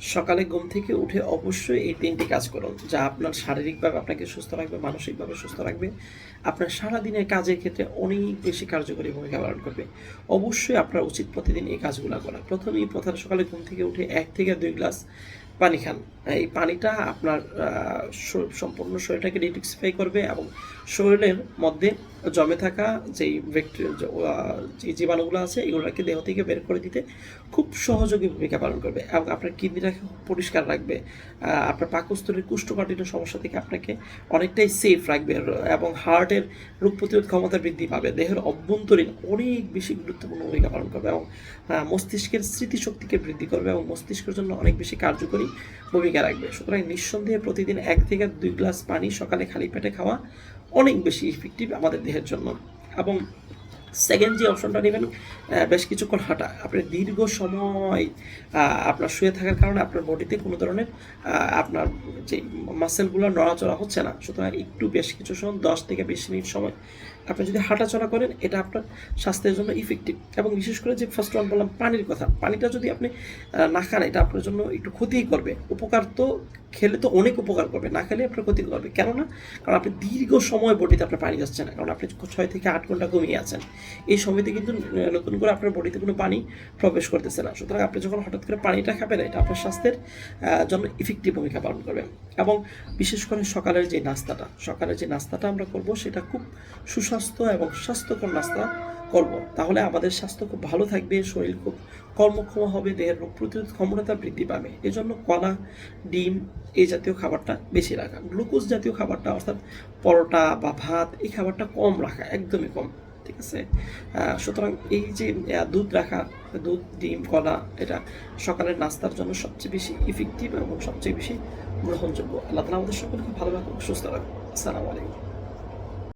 সকালে ঘুম থেকে উঠে অবশ্যই এই তিনটি কাজ করুন। যা আপনার শারীরিকভাবে আপনাকে সুস্থ রাখবে, মানসিকভাবে সুস্থ রাখবে। আপনার সারাদিনের কাজের ক্ষেত্রে অনেক বেশি কার্যকরী ভূমিকা পালন করবে। অবশ্যই আপনার উচিত প্রতিদিন এই কাজগুলো করা। প্রথমেই প্রথম সকালে ঘুম থেকে উঠে এক থেকে দুই গ্লাস পানি খান। এই পানিটা আপনার সম্পূর্ণ শরীরটাকে ডিটক্সিফাই করবে এবং শরীরের মধ্যে জমে থাকা যেই ব্যাকটেরিয়া যে জীবাণুগুলো আছে, এগুলোকে দেহ থেকে বের করে দিতে খুব সহযোগী ভূমিকা পালন করবে এবং আপনার কিডনিটাকে পরিষ্কার রাখবে। আপনার পাকস্থলীর কুষ্ঠকাঠিন্য সমস্যা থেকে আপনাকে অনেকটাই সেফ রাখবে এবং হার্টের রোগ প্রতিরোধ ক্ষমতা বৃদ্ধি পাবে। দেহের অভ্যন্তরীণ অনেক বেশি গুরুত্বপূর্ণ ভূমিকা পালন করবে এবং মস্তিষ্কের স্মৃতিশক্তিকে বৃদ্ধি করবে এবং মস্তিষ্কের জন্য অনেক বেশি কার্যকরী ভূমিকা রাখবে। সুতরাং নিঃসন্দেহে প্রতিদিন এক থেকে দুই গ্লাস পানি সকালে খালি পেটে খাওয়া অনেক বেশি ইফেক্টিভ আমাদের দেহের জন্য। এবং সেকেন্ড যে অপশনটা নেবেন বেশ কিছুক্ষণ হাঁটা। আপনি দীর্ঘ সময় আপনার শুয়ে থাকার কারণে আপনার বডিতে কোনো ধরনের আপনার যে মাসেলগুলো নড়াচড়া হচ্ছে না। সুতরাং একটু বেশ কিছু সময়, দশ থেকে বিশ মিনিট সময় আপনি যদি হাঁটাচলা করেন, এটা আপনার স্বাস্থ্যের জন্য ইফেক্টিভ এবং বিশেষ করে যে ফার্স্ট ওয়ান বললাম, পানির কথা। পানিটা যদি আপনি না খান, এটা আপনার জন্য একটু ক্ষতিই করবে। উপকার তো, খেলে তো অনেক উপকার করবে। না খেলে আপনার ক্ষতি করবে। কেননা, কারণ আপনি দীর্ঘ সময় বডিতে আপনার পানি যাচ্ছে না। কারণ আপনি ছয় থেকে আট ঘণ্টা ঘুমিয়ে আছেন। এই সময়তে কিন্তু নতুন করে আপনার বডিতে কোনো পানি প্রবেশ করতেছে না। সুতরাং আপনি যখন হঠাৎ করে পানিটা খাবেন, এটা আপনার স্বাস্থ্যের জন্য ইফেক্টিভ ভূমিকা পালন করবে। এবং বিশেষ করে সকালের যে নাস্তাটা, সকালের যে নাস্তাটা আমরা করব, সেটা খুব সুস্বাস্থ্য এবং স্বাস্থ্যকর নাস্তা করব। তাহলে আমাদের স্বাস্থ্য খুব ভালো থাকবে, শরীর খুব কর্মক্ষম হবে, দেহের রোগ প্রতিরোধ ক্ষমতা বৃদ্ধি পাবে। এজন্য কলা, ডিম, এই জাতীয় খাবারটা বেশি রাখা। গ্লুকোজ জাতীয় খাবারটা, অর্থাৎ পরোটা বা ভাত, এই খাবারটা কম রাখা, একদমই কম। ঠিক আছে? সুতরাং এই যে দুধ রাখা, দুধ, ডিম, কলা, এটা সকালের নাস্তার জন্য সবচেয়ে বেশি ইফেক্টিভ এবং সবচেয়ে বেশি গ্রহণযোগ্য। আল্লাহ তালা আমাদের সকলকে ভালো রাখুন সুস্থ রাখুন আসসালামু আলাইকুম।